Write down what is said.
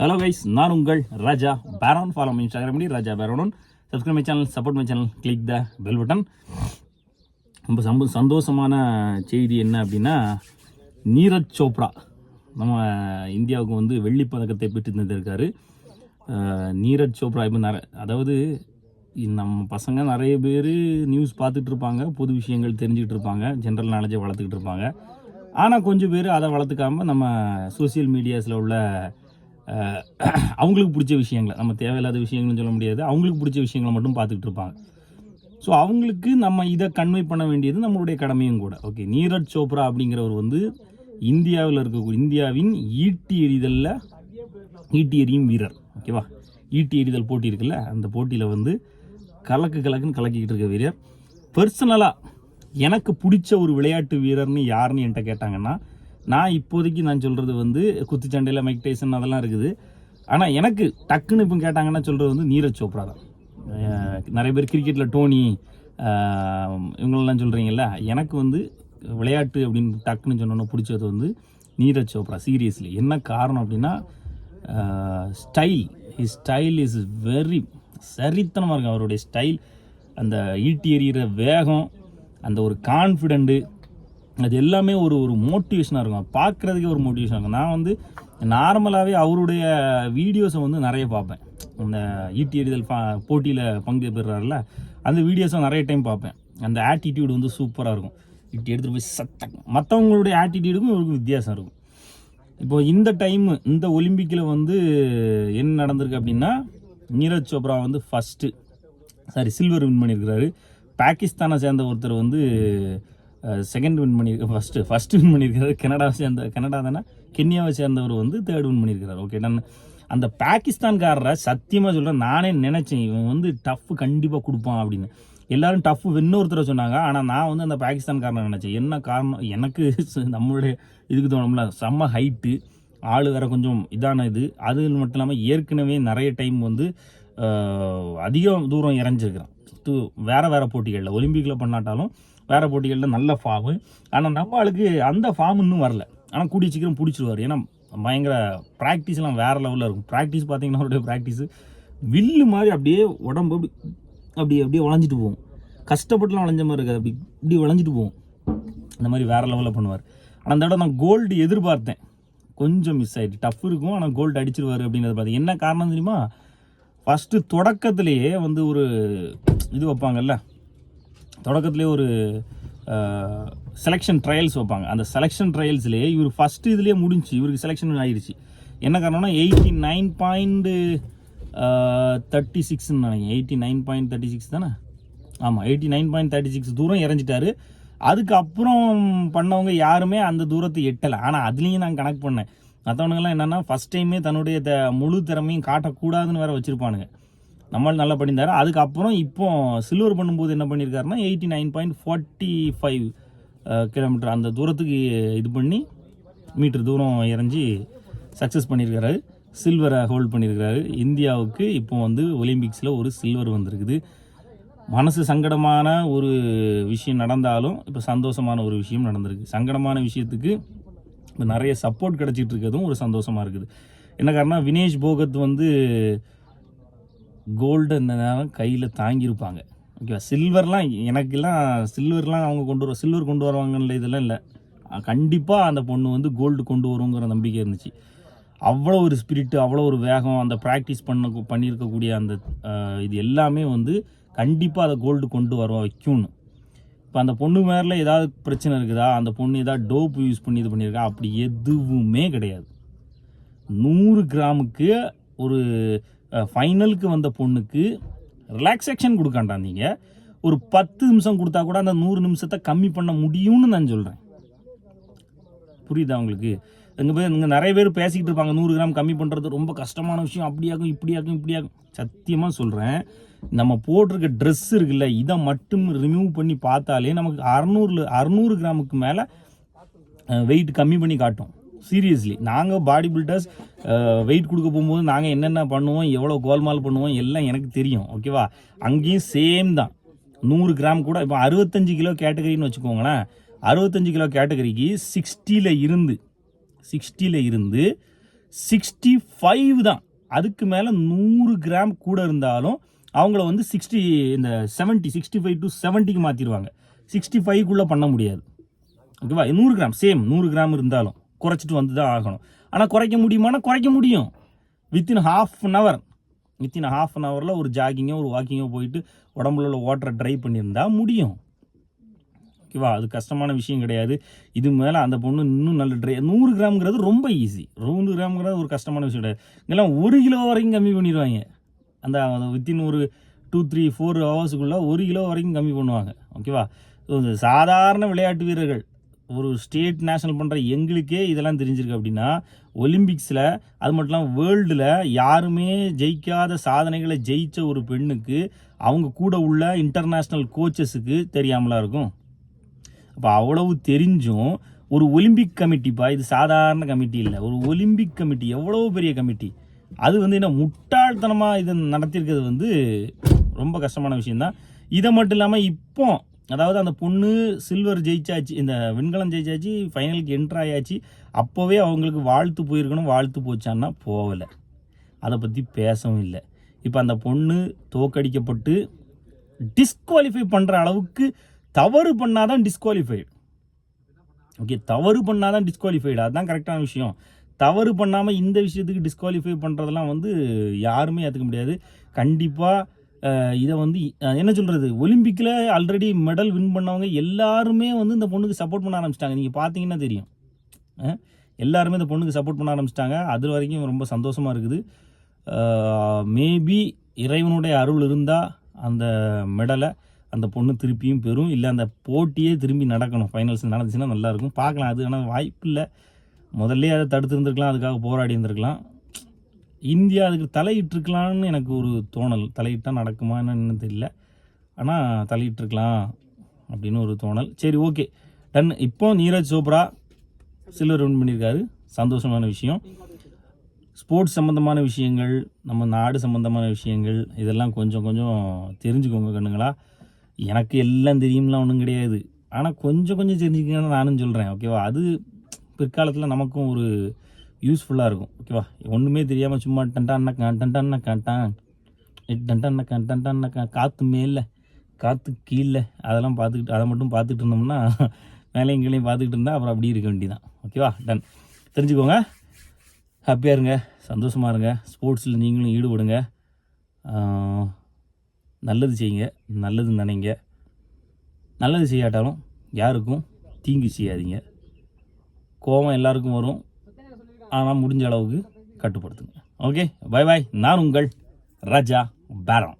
Hello guys நான் உங்கள் ராஜா பேரான் follow my Instagram Raja பேரோன் subscribe my channel support my channel click the bell button ரொம்ப சம்ப சந்தோஷமான செய்தி என்ன அப்படின்னா நீரஜ் சோப்ரா நம்ம இந்தியாவுக்கு வந்து வெள்ளி பதக்கத்தை பெற்று தந்திருக்காரு நீரஜ் சோப்ரா இப்போ நிறைய அதாவது நம்ம பசங்க நிறைய பேர் நியூஸ் பார்த்துட்டு இருப்பாங்க புது விஷயங்கள் தெரிஞ்சுக்கிட்டு இருப்பாங்க ஜென்ரல் நாலேஜை வளர்த்துக்கிட்டு இருப்பாங்க. ஆனால் கொஞ்சம் பேர் அதை வளர்த்துக்காம நம்ம சோஷியல் மீடியாஸில் உள்ள அவங்களுக்கு பிடிச்ச விஷயங்களை நம்ம தேவையில்லாத விஷயங்கள்னு சொல்ல முடியாது. அவங்களுக்கு பிடிச்ச விஷயங்களை மட்டும் பார்த்துக்கிட்டு இருப்பாங்க. ஸோ அவங்களுக்கு நம்ம இதை கன்வே பண்ண வேண்டியது நம்மளுடைய கடமையும் கூட. ஓகே நீரஜ் சோப்ரா அப்படிங்கிறவர் வந்து இந்தியாவில் இருக்கக்கூடிய இந்தியாவின் ஈட்டி எறிதலில் ஈட்டி எறியும் வீரர். ஓகேவா ஈட்டி எறிதல் போட்டி இருக்குல்ல அந்த போட்டியில் வந்து கலக்கு கலக்குன்னு கலக்கிக்கிட்டு இருக்க வீரர். பர்சனலாக எனக்கு பிடிச்ச ஒரு விளையாட்டு வீரர்னு யாருன்னு என்கிட்ட கேட்டாங்கன்னா நான் இப்போதைக்கு நான் சொல்கிறது வந்து குத்துச்சண்டையில் மைக் டைசன் அதெல்லாம் இருக்குது. ஆனால் எனக்கு டக்குன்னு இப்போ கேட்டாங்கன்னா சொல்கிறது வந்து நீரஜ் சோப்ரா தான். நிறைய பேர் கிரிக்கெட்டில் டோனி இவங்களெல்லாம் சொல்கிறீங்கல்ல எனக்கு வந்து விளையாட்டு அப்படின்னு டக்குன்னு சொன்னோன்னு பிடிச்சது வந்து நீரஜ் சோப்ரா சீரியஸ்லி. என்ன காரணம் அப்படின்னா style his style is very சரித்தனமாக இருக்கும். அவருடைய ஸ்டைல் அந்த ஈட்டி எறிகிற வேகம் அந்த ஒரு கான்ஃபிடென்ட்டு அது எல்லாமே ஒரு ஒரு மோட்டிவேஷனாக இருக்கும். பார்க்குறதுக்கே ஒரு மோட்டிவேஷனாக இருக்கும். நான் வந்து நார்மலாகவே அவருடைய வீடியோஸை வந்து நிறைய பார்ப்பேன். அந்த ஈட்டி எறிதல் பா போட்டியில் பங்கு பெறுறாருல அந்த வீடியோஸை நிறைய டைம் பார்ப்பேன். அந்த ஆட்டிடியூடு வந்து சூப்பராக இருக்கும். இட்டி எடுத்துகிட்டு போய் சத்தம். மற்றவங்களுடைய ஆட்டிடியூடுக்கும் இவருக்கும் வித்தியாசம் இருக்கும். இப்போ இந்த டைமு இந்த ஒலிம்பிக்கில் வந்து என்ன நடந்திருக்கு அப்படின்னா நீரஜ் சோப்ரா வந்து ஃபஸ்ட்டு சாரி சில்வர் வின் பண்ணியிருக்கிறாரு. பாகிஸ்தானை சேர்ந்த ஒருத்தர் வந்து செகண்ட் வின் பண்ணி ஃபஸ்ட்டு ஃபஸ்ட்டு வின் பண்ணியிருக்காரு கனடாவை சேர்ந்த கனடா தானே? கென்யாவை சேர்ந்தவர் வந்து தேர்ட் வின் பண்ணியிருக்கிறார். ஓகே நான் அந்த பாகிஸ்தான்காரரை சத்தியமாக சொல்கிறேன் நானே நினச்சேன் இவன் வந்து டஃப் கண்டிப்பாக கொடுப்பான் அப்படின்னு. எல்லாரும் டஃப் இன்னொருத்தரை சொன்னாங்க ஆனால் நான் வந்து அந்த பாகிஸ்தான்காரனை நினச்சேன். என்ன காரணம்? எனக்கு நம்மளுடைய இதுக்கு தோணும்ல செம்ம ஹைட்டு ஆள் வேறு கொஞ்சம் இதான இது. அது மட்டும் இல்லாமல் ஏற்கனவே நிறைய டைம் வந்து அதிக அதிகம் தூரம் இறஞ்சிருக்கிறான் து வேறு வேறு போட்டிகளில் ஒலிம்பிக்கில் பண்ணாட்டாலும் வேறு போட்டிகளில் நல்ல ஃபார்மு ஆனால் நம்ம ஆளுக்கு அந்த ஃபார்ம் இன்னும் வரல. ஆனால் கூடிய சீக்கிரம் பிடிச்சிருவார். ஏன்னா பயங்கர ப்ராக்டிஸ்லாம் வேற லெவலில் இருக்கும். ப்ராக்டிஸ் பார்த்தீங்கன்னா அவருடைய ப்ராக்டிஸு வில்லு மாதிரி அப்படியே உடம்பு அப்படி அப்படி அப்படியே வளைஞ்சிட்டு போகும். கஷ்டப்பட்டுலாம் வளைஞ்ச மாதிரி இருக்காது. அப்படி இப்படி வளைஞ்சிட்டு போகும். அந்த மாதிரி வேற லெவலில் பண்ணுவார். ஆனால் அந்த இடம் நான் கோல்டு எதிர்பார்த்தேன். கொஞ்சம் மிஸ் ஆகிட்டு டஃப் இருக்கும் ஆனால் கோல்டு அடிச்சிருவார் அப்படின்றது பார்த்தேன் என்ன காரணம் தெரியுமா? ஃபஸ்ட்டு தொடக்கத்திலேயே வந்து ஒரு இது வைப்பாங்கல்ல? தொடக்கத்துலேயே ஒரு செலெக்ஷன் ட்ரையல்ஸ் வைப்பாங்க. அந்த செலெக்ஷன் ட்ரையல்ஸ்லேயே இவர் ஃபஸ்ட்டு இதுலேயே முடிஞ்சு இவருக்கு செலெக்ஷன் ஆயிடுச்சு என்ன காரணம்னா எயிட்டி நைன் பாயிண்ட்டு தேர்ட்டி சிக்ஸ்ன்னு நினைக்கிறேன். Eighty nine point thirty six தானே? ஆமாம் eighty nine point thirty six தூரம் இறஞ்சிட்டாரு. அதுக்கப்புறம் பண்ணவங்க யாருமே அந்த தூரத்தை எட்டலை. ஆனால் அதுலேயும் நான் கணக்கு பண்ணேன். மற்றவனுங்கெல்லாம் என்னென்னா ஃபஸ்ட் டைமே தன்னுடைய த முழு திறமையும் காட்டக்கூடாதுன்னு வேறு வச்சுருப்பானுங்க. நம்மள் நல்லா பண்ணியிருந்தாரு. அதுக்கப்புறம் இப்போ சில்வர் பண்ணும்போது என்ன பண்ணியிருக்காருன்னா eighty nine point forty five kilometre அந்த தூரத்துக்கு இது பண்ணி மீட்டர் தூரம் இறஞ்சி சக்ஸஸ் பண்ணியிருக்காரு. சில்வரை ஹோல்ட் பண்ணியிருக்காரு. இந்தியாவுக்கு இப்போ வந்து ஒலிம்பிக்ஸில் ஒரு சில்வர் வந்திருக்குது. மனசு சங்கடமான ஒரு விஷயம் நடந்தாலும் இப்போ சந்தோஷமான ஒரு விஷயம் நடந்திருக்கு. சங்கடமான விஷயத்துக்கு நிறைய சப்போர்ட் கிடைச்சிட்டு இருக்கிறதும் ஒரு சந்தோஷமாக இருக்குது. என்ன காரணம் வினேஷ் போகத் வந்து கோல்டு நேரம் கையில் தாங்கியிருப்பாங்க. ஓகேவா சில்வர்லாம் எனக்கெல்லாம் சில்வர்லாம் அவங்க கொண்டு வர சில்வர் கொண்டு வருவாங்கன்னு இதெல்லாம் இல்லை. கண்டிப்பாக அந்த பொண்ணு வந்து கோல்டு கொண்டு வருங்கிற நம்பிக்கை இருந்துச்சு. அவ்வளோ ஒரு ஸ்பிரிட்டு அவ்வளோ ஒரு வேகம் அந்த ப்ராக்டிஸ் பண்ண பண்ணியிருக்கக்கூடிய அந்த இது எல்லாமே வந்து கண்டிப்பாக அதை கோல்டு கொண்டு வர வைக்கும்னு. இப்போ அந்த பொண்ணு மேலே ஏதாவது பிரச்சனை இருக்குதா? அந்த பொண்ணு ஏதாவது டோப் யூஸ் பண்ணி இது பண்ணியிருக்கா? அப்படி எதுவுமே கிடையாது. நூறு கிராமுக்கு ஒரு ஃபைனலுக்கு வந்த பொண்ணுக்கு ரிலாக்ஸேஷன் கொடுக்காண்டா நீங்கள் ஒரு பத்து நிமிஷம் கொடுத்தா கூட அந்த நூறு நிமிஷத்தை கம்மி பண்ண முடியும்னு நான் சொல்கிறேன் புரியுதா உங்களுக்கு? இங்கே போய் இங்கே நிறைய பேர் பேசிக்கிட்டு இருப்பாங்க. நூறு கிராம் கம்மி பண்ணுறது ரொம்ப கஷ்டமான விஷயம். அப்படியாகும் இப்படியாகும் இப்படியாகும் சத்தியமாக சொல்கிறேன் நம்ம போட்டிருக்க ட்ரெஸ் இருக்குல்ல இதை மட்டும் ரிமூவ் பண்ணி பார்த்தாலே நமக்கு அறநூறுல அறநூறு கிராமுக்கு மேலே வெயிட் கம்மி பண்ணி காட்டும். சீரியஸ்லி நாங்கள் பாடி பில்டர்ஸ் வெயிட் கொடுக்க போகும்போது நாங்கள் என்னென்ன பண்ணுவோம் எவ்வளோ கோல்மால் பண்ணுவோம் எல்லாம் எனக்கு தெரியும். ஓகேவா அங்கேயும் சேம் தான். நூறு கிராம் கூட இப்போ அறுபத்தஞ்சு கிலோ கேட்டகரின்னு வச்சுக்கோங்களேன். அறுபத்தஞ்சு கிலோ கேட்டகரிக்கு சிக்ஸ்டியில் இருந்து சிக்ஸ்டியில் இருந்து சிக்ஸ்டி ஃபைவ் தான். அதுக்கு மேலே நூறு கிராம் கூட இருந்தாலும் அவங்கள வந்து சிக்ஸ்டி இந்த செவன்ட்டி சிக்ஸ்டி ஃபைவ் டு செவன்ட்டிக்கு மாற்றிடுவாங்க சிக்ஸ்டி ஃபைவ்க்குள்ளே பண்ண முடியாது. ஓகேவா நூறு கிராம் சேம் நூறு கிராம் இருந்தாலும் குறைச்சிட்டு வந்து தான் ஆகணும். ஆனால் குறைக்க முடியுமானா குறைக்க முடியும். Within half an hour within half an ஹவரில் ஒரு ஜாகிங்கோ ஒரு வாக்கிங்கோ போயிட்டு உடம்புல உள்ள வாட்டரை ட்ரை பண்ணியிருந்தால் முடியும். ஓகேவா அது கஷ்டமான விஷயம் கிடையாது. இது மேலே அந்த பொண்ணு இன்னும் நல்ல ட்ரை நூறு கிராம்ங்கிறது ரொம்ப ஈஸி நூறு கிராம்ங்கிறது ஒரு கஷ்டமான விஷயம் கிடையாது. இங்கெல்லாம் ஒரு கிலோ வரைக்கும் கம்மி பண்ணிடுவாங்க. அந்த வித்தின் ஒரு டூ த்ரீ ஃபோர் ஹவர்ஸுக்குள்ளே ஒரு கிலோ வரைக்கும் கம்மி பண்ணுவாங்க. ஓகேவா சாதாரண விளையாட்டு வீரர்கள். ஒரு ஸ்டேட் நேஷனல் பண்ணுற எங்களுக்கே இதெல்லாம் தெரிஞ்சிருக்கு அப்படின்னா ஒலிம்பிக்ஸில் அது மட்டும் இல்லாமல் வேர்ல்டில் யாருமே ஜெயிக்காத சாதனைகளை ஜெயிச்ச ஒரு பெண்ணுக்கு அவங்க கூட உள்ள இன்டர்நேஷ்னல் கோச்சஸுக்கு தெரியாமலா இருக்கும். அப்போ அவ்வளவு தெரிஞ்சும் ஒரு ஒலிம்பிக் கமிட்டிப்பா இது சாதாரண கமிட்டி இல்லை ஒரு ஒலிம்பிக் கமிட்டி எவ்வளோ பெரிய கமிட்டி அது வந்து என்ன முட்டாள்தனமாக இதை நடத்தியிருக்கிறது வந்து ரொம்ப கஷ்டமான விஷயந்தான் இதை மட்டும் இல்லாமல் இப்போ அதாவது அந்த பொண்ணு சில்வர் ஜெயிச்சாச்சு இந்த வெண்கலம் ஜெயிச்சாச்சு ஃபைனலுக்கு என்ட்ரு ஆயாச்சு அப்போவே அவங்களுக்கு வாழ்த்து போயிருக்கணும் வாழ்த்து போச்சான்னா போகலை. அதை பற்றி பேசவும் இல்லை. இப்போ அந்த பொண்ணு தோக்கடிக்கப்பட்டு டிஸ்குவாலிஃபை பண்ணுற அளவுக்கு தவறு பண்ணாதான் டிஸ்குவாலிஃபைடு ஓகே தவறு பண்ணாதான் டிஸ்குவாலிஃபைடு அதுதான் கரெக்டான விஷயம். தவறு பண்ணாமல் இந்த விஷயத்துக்கு டிஸ்குவாலிஃபை பண்ணுறதெல்லாம் வந்து யாருமே ஏற்றுக்க முடியாது. கண்டிப்பாக இதை வந்து என்ன சொல்கிறது ஒலிம்பிக்கில் ஆல்ரெடி மெடல் வின் பண்ணவங்க எல்லாருமே வந்து இந்த பொண்ணுக்கு சப்போர்ட் பண்ண ஆரம்பிச்சிட்டாங்க. நீங்கள் பார்த்தீங்கன்னா தெரியும். எல்லாருமே இந்த பொண்ணுக்கு சப்போர்ட் பண்ண ஆரம்பிச்சிட்டாங்க. அது வரைக்கும் ரொம்ப சந்தோஷமாக இருக்குது. மேபி இறைவனுடைய அருள் இருந்தால் அந்த மெடலை அந்த பொண்ணு திருப்பியும் பெறும். இல்லை அந்த போட்டியே திரும்பி நடக்கணும். ஃபைனல்ஸ் நடந்துச்சுன்னா நல்லாயிருக்கும். பார்க்கலாம். அது ஆனால் வாய்ப்பு இல்லை முதல்ல அதை தடுத்து இருந்திருக்கலாம் அதுக்காக போராடி இருந்திருக்கலாம் இந்தியா அதுக்கு தலையிட்டுருக்கலான்னு எனக்கு ஒரு தோணல். தலையிட்டால் நடக்குமா என்னன்னு தெரியல. ஆனால் தலையிட்டுருக்கலாம் அப்படின்னு ஒரு தோணல். சரி ஓகே. டன் இப்போ நீரஜ் சோப்ரா சில்வர் வின் பண்ணியிருக்காரு. சந்தோஷமான விஷயம். ஸ்போர்ட்ஸ் சம்மந்தமான விஷயங்கள் நம்ம நாடு சம்மந்தமான விஷயங்கள் இதெல்லாம் கொஞ்சம் கொஞ்சம் தெரிஞ்சுக்கோங்க கண்ணுங்களா. எனக்கு எல்லாம் தெரியும்லாம் ஒன்றும் கிடையாது ஆனால் கொஞ்சம் கொஞ்சம் தெரிஞ்சுக்கணும்னு நானும் சொல்கிறேன் ஓகேவா அது பிற்காலத்தில் நமக்கும் ஒரு யூஸ்ஃபுல்லாக இருக்கும் ஓகேவா ஒன்றுமே தெரியாமல் சும்மா டன்டான் டன்டான் கண்டான் டன்டான் டன்டான் காற்று மேலே காற்று கீழே அதெல்லாம் பார்த்துக்கிட்டு அதை மட்டும் பார்த்துட்டு இருந்தோம்னா மேலேயும் கீழையும் பார்த்துக்கிட்டு இருந்தால் அப்புறம் அப்படி இருக்க வேண்டியதான் ஓகேவா டன் தெரிஞ்சுக்கோங்க ஹாப்பியாக இருங்க சந்தோஷமாக இருங்க ஸ்போர்ட்ஸில் நீங்களும் ஈடுபடுங்க நல்லது செய்யுங்க நல்லது நினைங்க. நல்லது செய்யாட்டாலும் யாருக்கும் தீங்கு செய்யாதீங்க. கோபம் எல்லாருக்கும் வரும். ஆனால் முடிஞ்ச அளவுக்கு கட்டுப்படுத்துங்க. ஓகே பை பாய் நான் உங்கள் ராஜா பேரம்